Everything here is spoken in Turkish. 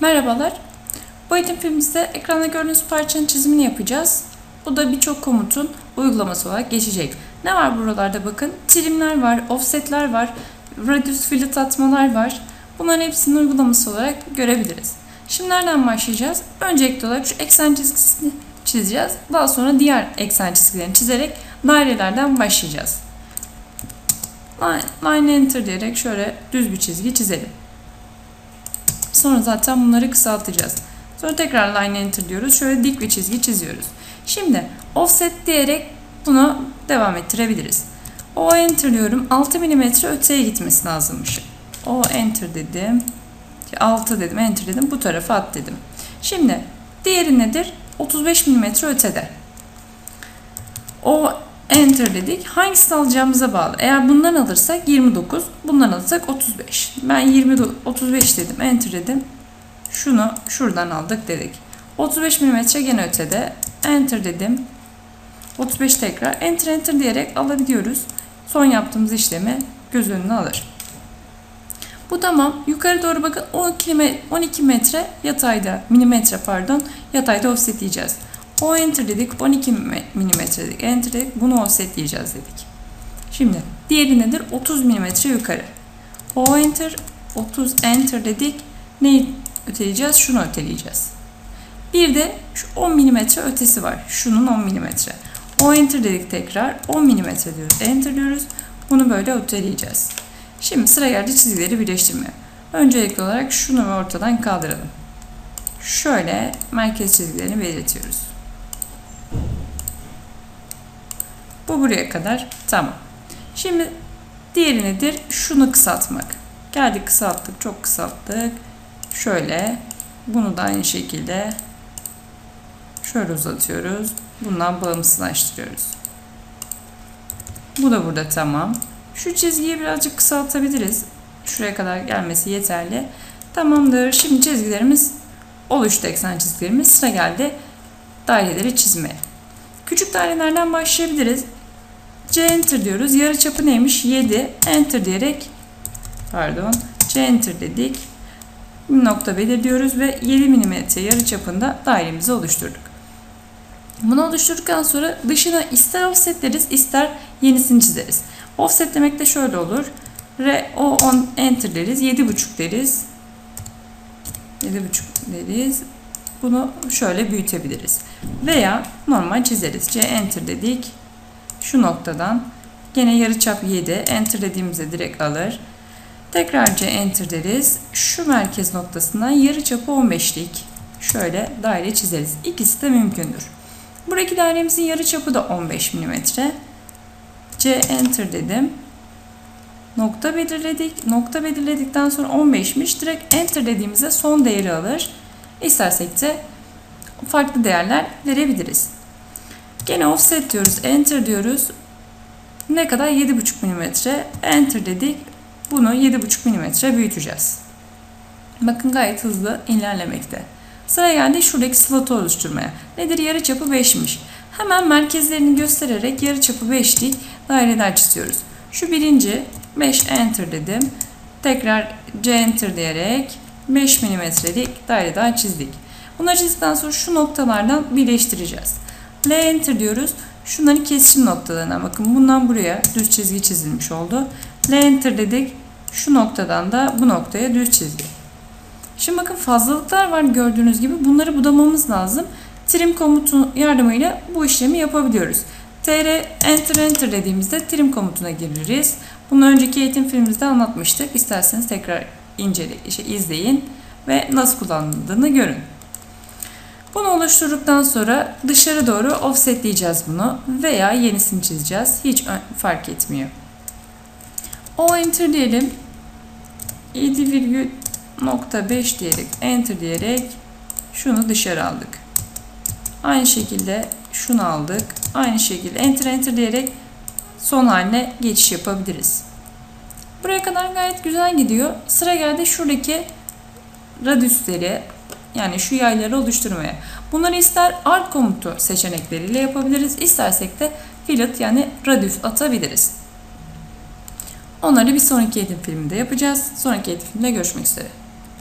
Merhabalar. Bu eğitim filmimizde ekranda gördüğünüz parçanın çizimini yapacağız. Bu da birçok komutun uygulaması olarak geçecek. Ne var buralarda bakın? Trimler var, offsetler var, radius fillet atmalar var. Bunların hepsinin uygulaması olarak görebiliriz. Şimdi nereden başlayacağız? Öncelikli olarak şu eksen çizgisini çizeceğiz. Daha sonra diğer eksen çizgilerini çizerek dairelerden başlayacağız. Line, line enter diyerek şöyle düz bir çizgi çizelim. Sonra zaten bunları kısaltacağız. Sonra tekrar line enter diyoruz. Şöyle dik bir çizgi çiziyoruz. Şimdi offset diyerek bunu devam ettirebiliriz. O enter diyorum. 6 mm öteye gitmesi lazımmış. O enter dedim. 6 dedim, enter dedim. Bu tarafa at dedim. Şimdi diğeri nedir? 35 mm ötede. O enter dedik. Hangisini alacağımıza bağlı. Eğer bundan alırsak 29, bundan alırsak 35. Ben 20 35 dedim, enter dedim. Şunu şuradan aldık dedik. 35 mm gene ötede. Enter dedim. 35 tekrar. Enter enter diyerek alabiliyoruz. Son yaptığımız işlemi göz önüne alır. Bu tamam. Yukarı doğru bakın 12 metre yatayda, milimetre pardon, yatayda offsetleyeceğiz. O enter dedik, 12 milimetre dedik, enter dedik, bunu offsetleyeceğiz dedik. Şimdi diğeri nedir? 30 milimetre yukarı. O enter, 30 enter dedik. Neyi öteleyeceğiz? Şunu öteleyeceğiz. Bir de şu 10 milimetre ötesi var. Şunun 10 milimetre. O enter dedik tekrar. 10 milimetre diyoruz. Enter diyoruz. Bunu böyle öteleyeceğiz. Şimdi sıra geldi çizgileri birleştirmeye. Öncelikli olarak şunu ortadan kaldıralım. Şöyle merkez çizgilerini belirtiyoruz. Bu buraya kadar tamam. Şimdi diğeri nedir? Şunu kısaltmak. Geldik kısalttık, çok kısalttık. Şöyle bunu da aynı şekilde şöyle uzatıyoruz. Bundan bağımsızlaştırıyoruz. Bu da burada tamam. Şu çizgiyi birazcık kısaltabiliriz. Şuraya kadar gelmesi yeterli. Tamamdır. Şimdi çizgilerimiz oluştu eksen çizgilerimiz. Sıra geldi daireleri çizmeye. Küçük dairelerden başlayabiliriz. C enter diyoruz. Yarı çapı neymiş? 7. Enter diyerek pardon C enter dedik. Bir nokta belirliyoruz ve 7 mm yarı çapında dairemizi oluşturduk. Bunu oluşturduktan sonra dışına ister offsetleriz ister yenisini çizeriz. Offset demek de şöyle olur. R, O, on, enter deriz. 7,5 deriz. 7,5 deriz. Bunu şöyle büyütebiliriz. Veya normal çizeriz. C enter dedik. Şu noktadan gene yarıçap 7. Enter dediğimizde direkt alır. Tekrar C enter deriz. Şu merkez noktasından yarıçapı 15'lik şöyle daire çizeriz. İkisi de mümkündür. Buradaki dairemizin yarıçapı da 15 mm. C enter dedim. Nokta belirledik. Nokta belirledikten sonra 15'miş. Direkt enter dediğimizde son değeri alır. İstersek de farklı değerler verebiliriz. Gene offset diyoruz. Enter diyoruz. Ne kadar? 7,5 mm. Enter dedik. Bunu 7,5 mm büyüteceğiz. Bakın gayet hızlı ilerlemekte. Sıra geldi şuradaki slotu oluşturmaya. Nedir? Yarıçapı 5'miş. Hemen merkezlerini göstererek yarıçapı 5'lik daireler çiziyoruz. Şu birinci 5 enter dedim. Tekrar C enter diyerek 5 milimetrelik daire daha çizdik. Bunları çizdikten sonra şu noktalardan birleştireceğiz. L enter diyoruz. Şunların kesişim noktalarına bakın. Bundan buraya düz çizgi çizilmiş oldu. L enter dedik. Şu noktadan da bu noktaya düz çizgi. Şimdi bakın fazlalıklar var gördüğünüz gibi. Bunları budamamız lazım. Trim komutu yardımıyla bu işlemi yapabiliyoruz. tr enter enter dediğimizde trim komutuna gireriz. Bunu önceki eğitim filmimizde anlatmıştık. İsterseniz tekrar incele, işte izleyin ve nasıl kullanıldığını görün. Bunu oluşturduktan sonra dışarı doğru offsetleyeceğiz bunu veya yenisini çizeceğiz. Hiç fark etmiyor. O enter diyelim. 7,5 diyerek enter diyerek şunu dışarı aldık. Aynı şekilde şunu aldık. Aynı şekilde enter enter diyerek son haline geçiş yapabiliriz. Buraya kadar gayet güzel gidiyor. Sıra geldi şuradaki radiusleri yani şu yayları oluşturmaya. Bunları ister arc komutu seçenekleriyle yapabiliriz. İstersek de fillet yani radius atabiliriz. Onları bir sonraki eğitim filminde yapacağız. Sonraki eğitim filmde görüşmek üzere.